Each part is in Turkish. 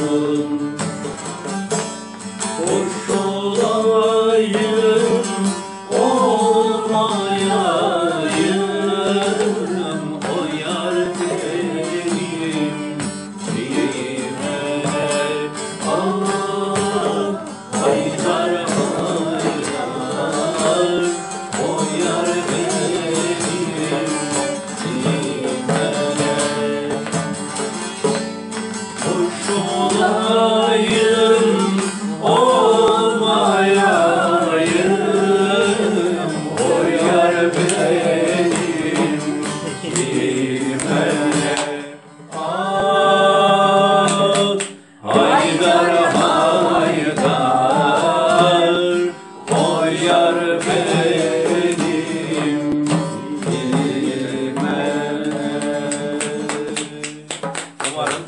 Oh. Umarım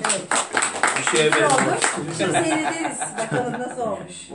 bir şeye benzer. Seyrederiz. Bakalım nasıl olmuş.